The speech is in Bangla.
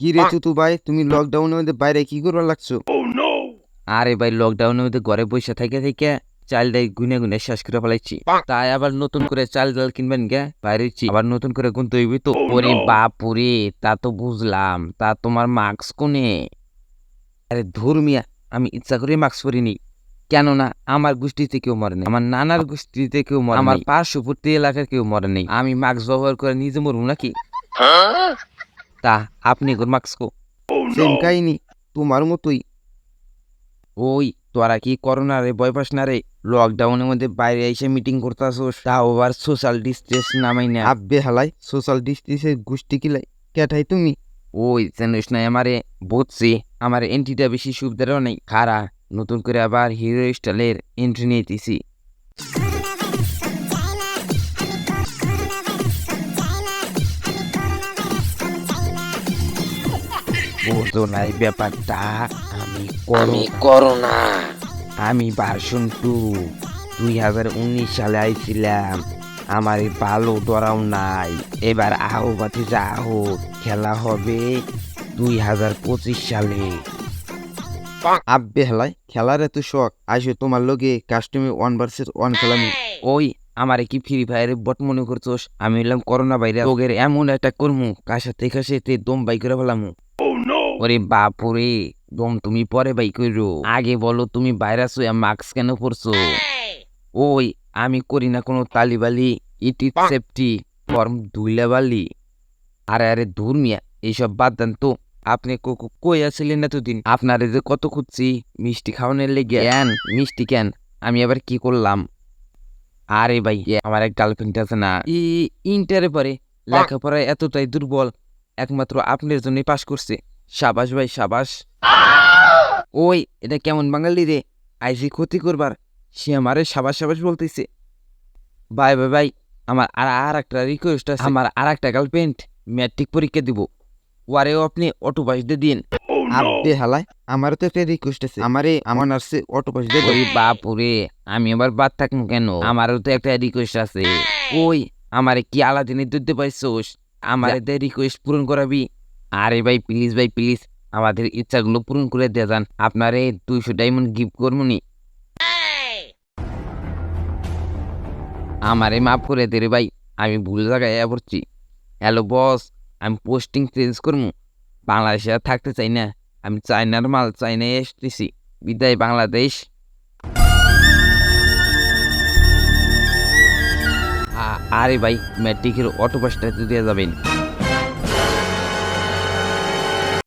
কি রে তুতু ভাই? তুমি লকডাউনের মধ্যে বাইরে কি করবার লাগছো? আরে ভাই লকডাউনের মধ্যে ঘরে বসে থেকে থেকে চাল ডাল গুনে গুনে শেষ করে ফেলাইছি। তাই আবার নতুন করে চাল ডাল কিনবেন গে বাইরেছি আবার নতুন করে গুনতে হইবি তো। ওরে বাপুরে তা তো বুঝলাম। তা তোমার মাস্ক কোনে? আরে ধর্মিয়া আমি ইচ্ছা করে মাস্ক পরিনি। কেননা আমার গোষ্ঠীতে কেউ মরে নেই। আমার নানার গোষ্ঠীতে কেউ মরে আমার পার্শ্ববর্তী এলাকার কেউ মরে নেই। আমি মাস্ক ব্যবহার করে নিজে মরবো নাকি? তা আপনি গোর মাস্ক কো। সেম কাহিনী তোমার মতোই। ওই তোরা কি করোনা রে ভয় পাস না রে? লকডাউনের মধ্যে বাইরে এসে মিটিং করতেছোস। তাও আবার সোশ্যাল ডিস্টেন্স নামাই না। আব্বে হালাই সোশ্যাল ডিস্টেন্সের গোষ্ঠী কিলাই। কেটাই তুমি? ওই জানিস না আমারে? বুঝছি আমার এন্ট্রিটা বেশি সুবিধারও নেই। খারা নতুন করে আবার হিরো স্টাইলের এন্ট্রি নিতেছি বুঝো নাই ব্যাপারটা আমি আমি করোনা আমি টু। দুই হাজার উনিশ সালে আইছিলাম। আমার ভালো ডরাও নাই। এবার আহো বাতি আহো খেলা হবে দুই হাজার পঁচিশ সালে। আব্বে হালাই খেলার এত শখ। আইসো তোমার লগে কাস্টমে ওয়ান ভার্সেস ওয়ান খেলামি। ওই আমারে কি ফ্রি ফায়ারে বট মনে করছোস? আমি হইলাম করোনা ভাইরাস রোগের এমন একটা কর্মু কাশাতে কাশাতে দম বাই করে ফেলামু। ওরে বাপুরে, দম তুমি পরে বাই কইরো। আগে বলো তুমি ভাইরাস হইয়া মাস্ক কেন পরছো? ওই, আমি করি না কোনো তালিবালি, ইটি সেফটি, ফর্ম ধুইলাবালি। আরে আরে দূর মিয়া, এইসব বাদ দেন তো। আপনি কো- কো- কই আছিলেন এতদিন? আপনারে যে কত খুঁজছি, মিষ্টি খাওয়ানোর লেগে। কেন? মিষ্টি কেন? আমি আবার কি করলাম? আরে ভাই আমার এক গার্লফ্রেন্ড আছে না। ই, ইন্টারে পরে লেখাপড়ায় এতটাই দুর্বল, একমাত্র আপনার জন্যই পাশ করছে। সাবাস ভাই সাবাস। ওই এটা কেমন বাঙালি রে? আইসি ক্ষতি করবার। সে আমারে সাবাস সাবাস বলতেছে। ভাই ভাই ভাই আমার আর আর একটা রিকোয়েস্ট আছে। আমার আর একটা গার্লফ্রেন্ড ম্যাট্রিক পরীক্ষা দিব। ওয়ারেও আপনি অটো পাস দিয়ে দিন আব্বে হালাই আমারও তো একটা রিকোয়েস্ট আছে। আমারে আমার নার্সে অটো পাস দিয়ে। ওরে বাপুরে আমি আবার বাদ থাকব কেন? আমারও তো একটা রিকোয়েস্ট আছে। ওই আমারে কি আলাদিনের দুধ পাইছোস? আমার রিকোয়েস্ট পূরণ করাবি। আরে ভাই প্লিজ ভাই প্লিজ আমাদের ইচ্ছাগুলো পূরণ করে দিয়ে যান। আপনারে দুইশো ডায়মন্ড গিফট করব নি আমারে মাফ করে দে রে ভাই, আমি ভুল জায়গায় এ পড়ছি। হ্যালো বস আমি পোস্টিং চেঞ্জ করব বাংলাদেশে থাকতে চাই না, আমি চাইনার মাল চাইনায় এসতেছি বিদায় বাংলাদেশ। আরে ভাই ম্যাট্রিকের অটো পাসটা দিয়ে যাবেন।